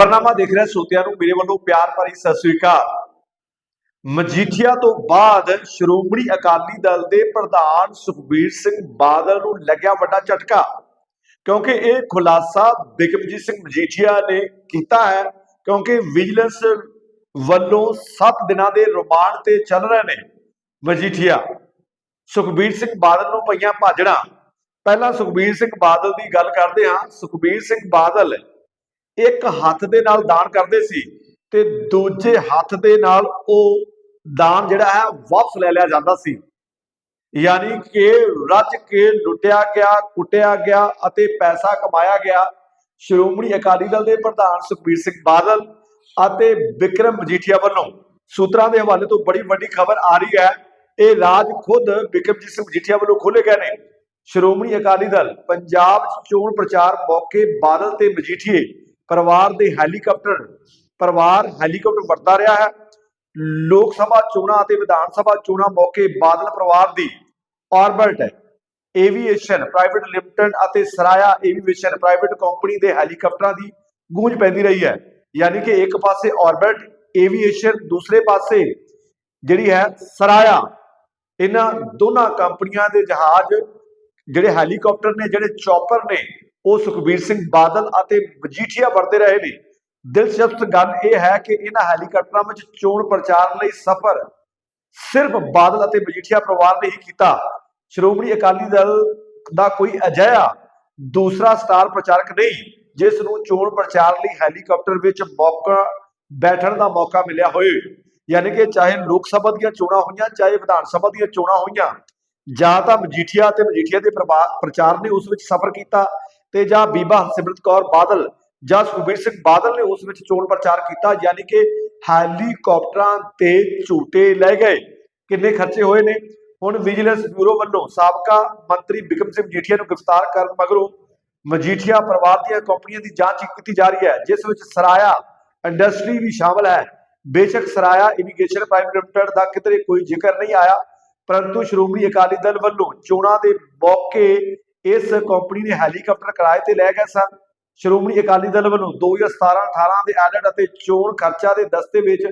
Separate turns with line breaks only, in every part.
ਖਬਰਨਾਮਾ ਦੇਖ ਰਿਹਾ ਸੋਤਿਆਂ ਨੂੰ, ਮੇਰੇ ਵੱਲੋਂ ਪਿਆਰ ਭਰੀ ਸਤਿ ਸ੍ਰੀ ਅਕਾਲ। ਮਜੀਠੀਆ ਤੋਂ ਬਾਅਦ ਸ਼੍ਰੋਮਣੀ ਅਕਾਲੀ ਦਲ ਦੇ ਪ੍ਰਧਾਨ ਸੁਖਬੀਰ ਸਿੰਘ ਬਾਦਲ ਨੂੰ ਲੱਗਿਆ ਵੱਡਾ ਝਟਕਾ, ਕਿਉਂਕਿ ਇਹ ਖੁਲਾਸਾ ਬਿਕਮਜੀਤ ਸਿੰਘ ਮਜੀਠੀਆ ਨੇ ਕੀਤਾ ਹੈ, ਕਿਉਂਕਿ ਵਿਜੀਲੈਂਸ ਵੱਲੋਂ 7 ਦਿਨਾਂ ਦੇ ਰਿਮਾਂਡ ਤੇ ਚੱਲ ਰਹੇ ਨੇ ਮਜੀਠੀਆ। ਸੁਖਬੀਰ ਸਿੰਘ ਬਾਦਲ ਨੂੰ ਪਈਆਂ ਭਾਜੜਾਂ। ਪਹਿਲਾਂ ਸੁਖਬੀਰ ਸਿੰਘ ਬਾਦਲ ਦੀ ਗੱਲ ਕਰਦੇ ਹਾਂ। ਸੁਖਬੀਰ ਸਿੰਘ ਬਾਦਲ ਇੱਕ ਹੱਥ ਦੇ ਨਾਲ ਦਾਨ ਕਰਦੇ ਸੀ ਤੇ ਦੂਜੇ ਹੱਥ ਦੇ ਨਾਲ ਉਹ ਦਾਨ ਜਿਹੜਾ ਹੈ ਵਾਪਸ ਲੈ ਲਿਆ ਜਾਂਦਾ ਸੀ। ਯਾਨੀ ਕਿ ਰੱਜ ਕੇ ਲੁੱਟਿਆ ਗਿਆ, ਕੁੱਟਿਆ ਗਿਆ ਅਤੇ ਪੈਸਾ ਕਮਾਇਆ ਗਿਆ ਸ਼੍ਰੋਮਣੀ ਅਕਾਲੀ ਦਲ ਦੇ ਪ੍ਰਧਾਨ ਸੁਖਬੀਰ ਸਿੰਘ ਬਾਦਲ ਅਤੇ ਵਿਕਰਮ ਮਜੀਠੀਆ ਵੱਲੋਂ। ਸੂਤਰਾਂ ਦੇ ਹਵਾਲੇ ਤੋਂ ਬੜੀ ਵੱਡੀ ਖਬਰ ਆ ਰਹੀ ਹੈ। ਇਹ ਰਾਜ ਖੁਦ ਵਿਕਰਮਜੀਤ ਸਿੰਘ ਮਜੀਠੀਆ ਵੱਲੋਂ ਖੋਲੇ ਗਏ ਨੇ। ਸ਼੍ਰੋਮਣੀ ਅਕਾਲੀ ਦਲ ਪੰਜਾਬ ਚੋਣ ਪ੍ਰਚਾਰ ਮੌਕੇ ਬਾਦਲ ਤੇ ਮਜੀਠੀਏ ਪਰਿਵਾਰ ਦੇ ਹੈਲੀਕਾਪਟਰ, ਪਰਿਵਾਰ ਹੈਲੀਕਾਪਟਰ ਵਰਤਾ ਰਿਹਾ ਹੈ। ਲੋਕ ਸਭਾ ਚੋਣਾਂ ਅਤੇ ਵਿਧਾਨ ਸਭਾ ਚੋਣਾਂ ਮੌਕੇ ਬਾਦਲ ਪਰਿਵਾਰ ਦੀ ਆਰਬਿਟ ਏਵੀਏਸ਼ਨ, ਪ੍ਰਾਈਵੇਟ ਲਿਮਟਿਡ ਅਤੇ ਸਰਾਇਆ ਏਵੀਏਸ਼ਨ, ਪ੍ਰਾਈਵੇਟ ਕੰਪਨੀ ਦੇ ਹੈਲੀਕਾਪਟਰਾਂ ਦੀ ਗੂੰਜ ਪੈਂਦੀ ਰਹੀ ਹੈ। ਯਾਨੀ ਕਿ ਇੱਕ ਪਾਸੇ ਆਰਬਿਟ ਏਵੀਏਸ਼ਨ, ਦੂਸਰੇ ਪਾਸੇ ਜਿਹੜੀ ਹੈ ਸਰਾਇਆ। ਇਹਨਾਂ ਦੋਨਾਂ ਕੰਪਨੀਆਂ ਦੇ ਜਹਾਜ਼ ਜਿਹੜੇ ਹੈਲੀਕਾਪਟਰ ਨੇ, ਜਿਹੜੇ ਚੌਪਰ ਨੇ ਉਹ ਸੁਖਬੀਰ ਸਿੰਘ ਬਾਦਲ ਅਤੇ ਮਜੀਠੀਆ ਵਰਤੇ ਰਹੇ ਨੇ। ਦਿਲਚਸਪ ਗੱਲ ਇਹ ਹੈ ਕਿ ਇਹਨਾਂ ਹੈਲੀਕਾਪਟਰਾਂ ਵਿੱਚ ਚੋਣ ਪ੍ਰਚਾਰ ਲਈ ਸਫ਼ਰ ਸਿਰਫ ਬਾਦਲ ਅਤੇ ਮਜੀਠੀਆ ਪਰਿਵਾਰ ਨੇ ਹੀ ਕੀਤਾ। ਸ਼੍ਰੋਮਣੀ ਅਕਾਲੀ ਦਲ ਦਾ ਕੋਈ ਅਜਿਹਾ ਦੂਸਰਾ ਸਟਾਰ ਪ੍ਰਚਾਰਕ ਨਹੀਂ, ਜਿਸ ਨੂੰ ਚੋਣ ਪ੍ਰਚਾਰ ਲਈ ਹੈਲੀਕਾਪਟਰ ਵਿੱਚ ਮੌਕਾ, ਬੈਠਣ ਦਾ ਮੌਕਾ ਮਿਲਿਆ ਹੋਏ ਯਾਨੀ ਕਿ ਚਾਹੇ ਲੋਕ ਸਭਾ ਦੀਆਂ ਚੋਣਾਂ ਹੋਈਆਂ, ਚਾਹੇ ਵਿਧਾਨ ਸਭਾ ਦੀਆਂ ਚੋਣਾਂ ਹੋਈਆਂ, ਜਾਂ ਤਾਂ ਮਜੀਠੀਆ ਤੇ ਮਜੀਠੀਆ ਦੇ ਪ੍ਰਭਾ- ਪ੍ਰਚਾਰ ਨੇ ਉਸ ਵਿੱਚ ਸਫ਼ਰ ਕੀਤਾ। ਤੇ ਜਾਂ ਬੀਬਾ ਹਰਸਿਮਰਤ ਕੌਰ ਬਾਦਲ ਜਾਂ ਸੁਖਬੀਰ ਸਿੰਘ ਬਾਦਲ ਨੇ ਉਸ ਵਿੱਚ ਚੋਣ ਪ੍ਰਚਾਰ ਕੀਤਾ, ਯਾਨੀ ਕਿ ਹੈਲੀਕਾਪਟਰਾਂ ਤੇ ਝੂਟੇ ਲੈ ਗਏ। ਕਿੰਨੇ ਖਰਚੇ ਹੋਏ ਨੇ? ਹੁਣ ਵਿਜੀਲੈਂਸ ਬਿਊਰੋ ਵੱਲੋਂ ਸਾਬਕਾ ਮੰਤਰੀ ਬਿਕਮ ਸਿੰਘ ਮਜੀਠੀਆ ਨੂੰ ਗ੍ਰਿਫਤਾਰ ਕਰਨ ਮਗਰੋਂ ਮਜੀਠੀਆ ਪਰਿਵਾਰ ਦੀਆਂ ਕੰਪਨੀਆਂ ਦੀ ਜਾਂਚ ਕੀਤੀ ਜਾ ਰਹੀ ਹੈ, ਜਿਸ ਵਿੱਚ ਸਰਾਇਆ ਇੰਡਸਟਰੀ ਵੀ ਸ਼ਾਮਲ ਹੈ। ਬੇਸ਼ੱਕ ਸਰਾਇਆ ਇਮੀਗ੍ਰੇਸ਼ਨ ਪ੍ਰਾਈਵੇਟ ਲਿਮਟਿਡ ਦਾ ਕਿਤੇ ਕੋਈ ਜ਼ਿਕਰ ਨਹੀਂ ਆਇਆ, ਪਰੰਤੂ ਸ਼੍ਰੋਮਣੀ ਅਕਾਲੀ ਦਲ ਵੱਲੋਂ ਚੋਣਾਂ ਦੇ ਮੌਕੇ ਇਸ ਕੰਪਨੀ ਨੇ ਹੈਲੀਕਾਪਟਰ ਕਿਰਾਏ ਤੇ ਲੈ ਗਏ ਸਨ। ਸ਼੍ਰੋਮਣੀ ਅਕਾਲੀ ਦਲ ਵੱਲੋਂ 2017-18 ਦੇ ਆਡਿਟ ਅਤੇ ਚੋਣ ਖਰਚਾ ਦੇ ਦਸਤੇਵੇਜ਼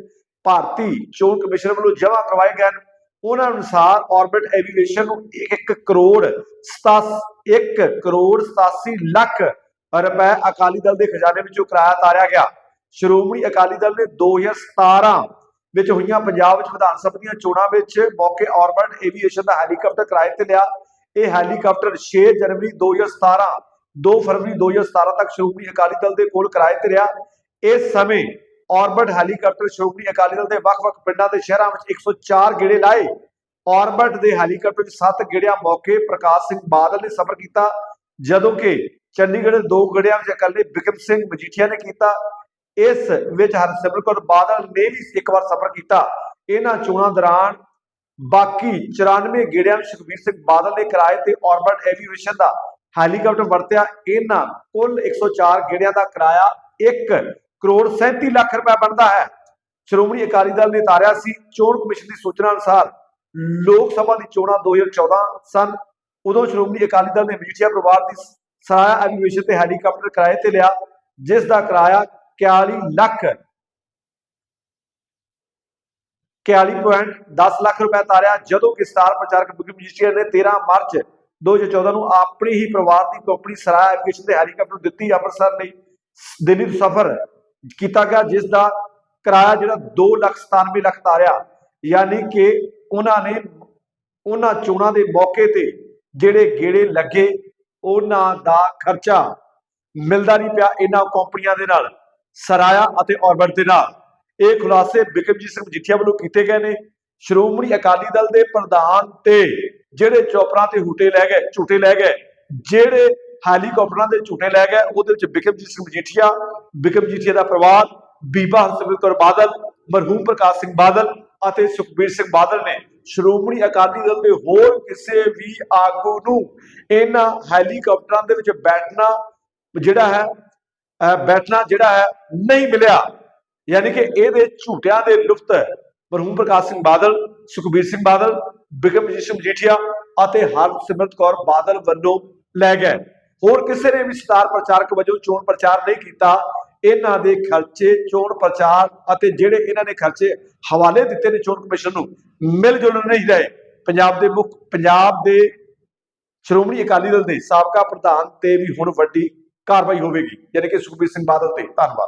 ਭਾਰਤੀ ਚੋਣ ਕਮਿਸ਼ਨ ਵੱਲੋਂ ਜਮ੍ਹਾਂ ਕਰਵਾਏ ਗਏ ਹਨ। ਉਹਨਾਂ ਅਨੁਸਾਰ ਆਰਬਿਟ ਐਵੀਏਸ਼ਨ ਨੂੰ 1 ਕਰੋੜ 87 1 ਕਰੋੜ 87 ਲੱਖ ਰੁਪਏ ਅਕਾਲੀ ਦਲ ਦੇ ਖਜ਼ਾਨੇ ਵਿੱਚੋਂ ਕਿਰਾਇਆ ਤਾਰਿਆ ਗਿਆ। ਸ਼੍ਰੋਮਣੀ ਅਕਾਲੀ ਦਲ ਨੇ 2017 ਵਿੱਚ ਹੋਈਆਂ ਪੰਜਾਬ ਵਿੱਚ ਵਿਧਾਨ ਸਭਾ ਦੀਆਂ ਚੋਣਾਂ ਵਿੱਚ ਮੌਕੇ ਆਰਬਿਟ ਐਵੀਏਸ਼ਨ ਦਾ ਹੈਲੀਕਾਪਟਰ ਕਿਰਾਏ ਤੇ ਲਿਆ। ਇਹ ਹੈਲੀਕਾਪਟਰ 6 ਜਨਵਰੀ 2017 2 ਫਰਵਰੀ 2017 ਤੱਕ ਸ਼੍ਰੋਮਣੀ ਅਕਾਲੀ ਦਲ ਦੇ ਕੋਲ ਕਿਰਾਏ ਤੇ ਰਿਹਾ। ਇਸ ਸਮੇਂ ਆਰਬਿਟ ਹੈਲੀਕਾਪਟਰ ਸ਼੍ਰੋਮਣੀ ਅਕਾਲੀ ਦਲ ਦੇ ਵੱਖ-ਵੱਖ ਪਿੰਡਾਂ ਤੇ ਸ਼ਹਿਰਾਂ ਵਿੱਚ 104 ਗੇੜੇ ਲਾਏ। ਆਰਬਿਟ ਦੇ ਹੈਲੀਕਾਪਟਰ ਵਿੱਚ 7 ਗੇੜਿਆਂ ਮੌਕੇ ਪ੍ਰਕਾਸ਼ ਸਿੰਘ ਬਾਦਲ ਨੇ ਸਫ਼ਰ ਕੀਤਾ, ਜਦੋਂ ਕਿ ਚੰਡੀਗੜ੍ਹ ਦੇ ਦੋ ਗੇੜਿਆਂ ਵਿੱਚ ਇਕੱਲੇ ਬਿਕਮ ਸਿੰਘ ਮਜੀਠੀਆ ਨੇ ਕੀਤਾ। ਇਸ ਵਿੱਚ ਹਰਸਿਮਰਤ ਕੌਰ ਬਾਦਲ ਨੇ ਵੀ ਇੱਕ ਵਾਰ ਸਫ਼ਰ ਕੀਤਾ। ਇਹਨਾਂ ਚੋਣਾਂ ਦੌਰਾਨ ਬਾਕੀ 94 ਗੇੜਿਆਂ ਵਿੱਚ ਸੁਖਬੀਰ ਸਿੰਘ ਬਾਦਲ ਨੇ ਕਿਰਾਏ ਤੇ ਆਰਬਿਟ ਐਵੀਏਸ਼ਨ ਦਾ ਹੈਲੀਕਾਪਟਰ ਵਰਤਿਆ, ਇਹਨਾਂ ਕੁੱਲ 104 ਗੇੜਿਆਂ ਦਾ ਕਿਰਾਇਆ 1 ਕਰੋੜ 37 ਲੱਖ ਰੁਪਏ ਬਣਦਾ ਹੈ। ਸ਼੍ਰੋਮਣੀ ਅਕਾਲੀ ਦਲ ਨੇ ਤਾਰਿਆ ਸੀ, ਚੋਣ ਕਮਿਸ਼ਨ ਦੀ ਸੂਚਨਾ ਅਨੁਸਾਰ ਲੋਕ ਸਭਾ ਦੀ ਚੋਣਾਂ 2014 ਸਨ। ਉਦੋਂ ਸ਼੍ਰੋਮਣੀ ਅਕਾਲੀ ਦਲ ਨੇ ਮਜੀਠੀਆ ਪਰਿਵਾਰ ਦੀ ਸਹਾਇਆ ਐਵੀਏਸ਼ਨ ਤੇ ਹੈਲੀਕਾਪਟਰ ਕਿਰਾਏ ਤੇ ਲਿਆ, ਜਿਸ ਦਾ ਕਿਰਾਇਆ 41 ਲੱਖ 41.10 ਲੱਖ ਰੁਪਏ ਤਾਰਿਆ ਜਦੋਂ ਕਿ ਸਟਾਰ ਪ੍ਰਚਾਰਕ ਬਿਕਮ ਮਜੀਠੀਆ ਨੇ 13 ਮਾਰਚ 2014 ਨੂੰ ਆਪਣੀ ਹੀ ਪਰਿਵਾਰ ਦੀ ਕੰਪਨੀ ਸਰਾਇਆ ਐਵੀਏਸ਼ਨ ਤੇ ਹੈਲੀਕਾਪਟਰ ਦਿੱਤੀ, ਅੰਮ੍ਰਿਤਸਰ ਲਈ ਦਿੱਲੀ ਤੋਂ ਸਫ਼ਰ ਕੀਤਾ ਗਿਆ, ਜਿਸ ਦਾ ਕਿਰਾਇਆ ਜਿਹੜਾ 2 ਲੱਖ 97 ਲੱਖ ਤਾਰਿਆ। ਯਾਨੀ ਕਿ ਉਹਨਾਂ ਨੇ, ਉਹਨਾਂ ਚੋਣਾਂ ਦੇ ਮੌਕੇ ਤੇ ਜਿਹੜੇ ਗੇੜੇ ਲੱਗੇ, ਉਹਨਾਂ ਦਾ ਖਰਚਾ ਮਿਲਦਾ ਨਹੀਂ ਪਿਆ ਇਹਨਾਂ ਕੰਪਨੀਆਂ ਦੇ ਨਾਲ, ਸਰਾਇਆ ਅਤੇ ਔਰਬਿਟ ਦੇ ਨਾਲ। ਇਹ ਖੁਲਾਸੇ ਬਿਕਮਜੀਤ ਸਿੰਘ ਮਜੀਠੀਆ ਵੱਲੋਂ ਕੀਤੇ ਗਏ ਨੇ। ਸ਼੍ਰੋਮਣੀ ਅਕਾਲੀ ਦਲ ਦੇ ਪ੍ਰਧਾਨ ਤੇ ਜਿਹੜੇ ਚੋਪਰਾਂ ਤੇ ਹੁਟੇ ਲੈ ਗਏ, ਝੂਟੇ ਲੈ ਗਏ, ਜਿਹੜੇ ਹੈਲੀਕਾਪਟਰਾਂ ਦੇ ਝੂਟੇ ਲੈ ਗਏ, ਉਹਦੇ ਵਿੱਚ ਬਿਕਮਜੀਤ ਸਿੰਘ ਮਜੀਠੀਆ ਬਿਕਮ ਮਜੀਠੀਆ ਦਾ ਪਰਿਵਾਰ, ਬੀਬਾ ਹਰਸਿਮਰਤ ਕੌਰ ਬਾਦਲ, ਮਰਹੂਮ ਪ੍ਰਕਾਸ਼ ਸਿੰਘ ਬਾਦਲ ਅਤੇ ਸੁਖਬੀਰ ਸਿੰਘ ਬਾਦਲ ਨੇ ਸ਼੍ਰੋਮਣੀ ਅਕਾਲੀ ਦਲ ਦੇ ਹੋਰ ਕਿਸੇ ਵੀ ਆਗੂ ਨੂੰ ਇਹਨਾਂ ਹੈਲੀਕਾਪਟਰਾਂ ਦੇ ਵਿੱਚ ਬੈਠਣਾ ਜਿਹੜਾ ਹੈ, ਅਹ ਬੈਠਣਾ ਜਿਹੜਾ ਹੈ ਨਹੀਂ ਮਿਲਿਆ। ਯਾਨੀ ਕਿ ਇਹਦੇ ਝੂਟਿਆਂ ਦੇ ਲੁਫਤ ਮਰਹੂਮ ਪ੍ਰਕਾਸ਼ ਸਿੰਘ ਬਾਦਲ, ਸੁਖਬੀਰ ਸਿੰਘ ਬਾਦਲ ਬਿਕਮਜੀਤ ਸਿੰਘ ਮਜੀਠੀਆ ਅਤੇ ਹਰਸਿਮਰਤ ਕੌਰ ਬਾਦਲ ਵੱਲੋਂ ਲੈ ਗਏ। ਹੋਰ ਕਿਸੇ ਨੇ ਵੀ ਸਟਾਰ ਪ੍ਰਚਾਰਕ ਵਜੋਂ ਚੋਣ ਪ੍ਰਚਾਰ ਨਹੀਂ ਕੀਤਾ, ਇਹਨਾਂ ਦੇ ਖਰਚੇ ਚੋਣ ਪ੍ਰਚਾਰ ਅਤੇ ਜਿਹੜੇ ਇਹਨਾਂ ਨੇ ਖਰਚੇ ਹਵਾਲੇ ਦਿੱਤੇ ਨੇ ਚੋਣ ਕਮਿਸ਼ਨ ਨੂੰ, ਮਿਲ ਜੁਲ ਨਹੀਂ ਰਹੇ। ਪੰਜਾਬ ਦੇ ਮੁੱਖ, ਪੰਜਾਬ ਦੇ ਸ਼੍ਰੋਮਣੀ ਅਕਾਲੀ ਦਲ ਦੇ ਸਾਬਕਾ ਪ੍ਰਧਾਨ ਤੇ ਵੀ ਹੁਣ ਵੱਡੀ ਕਾਰਵਾਈ ਹੋਵੇਗੀ। ਯਾਨੀ ਕਿ ਸੁਖਬੀਰ ਸਿੰਘ ਬਾਦਲ ਤੇ ਧੰਨਵਾਦ।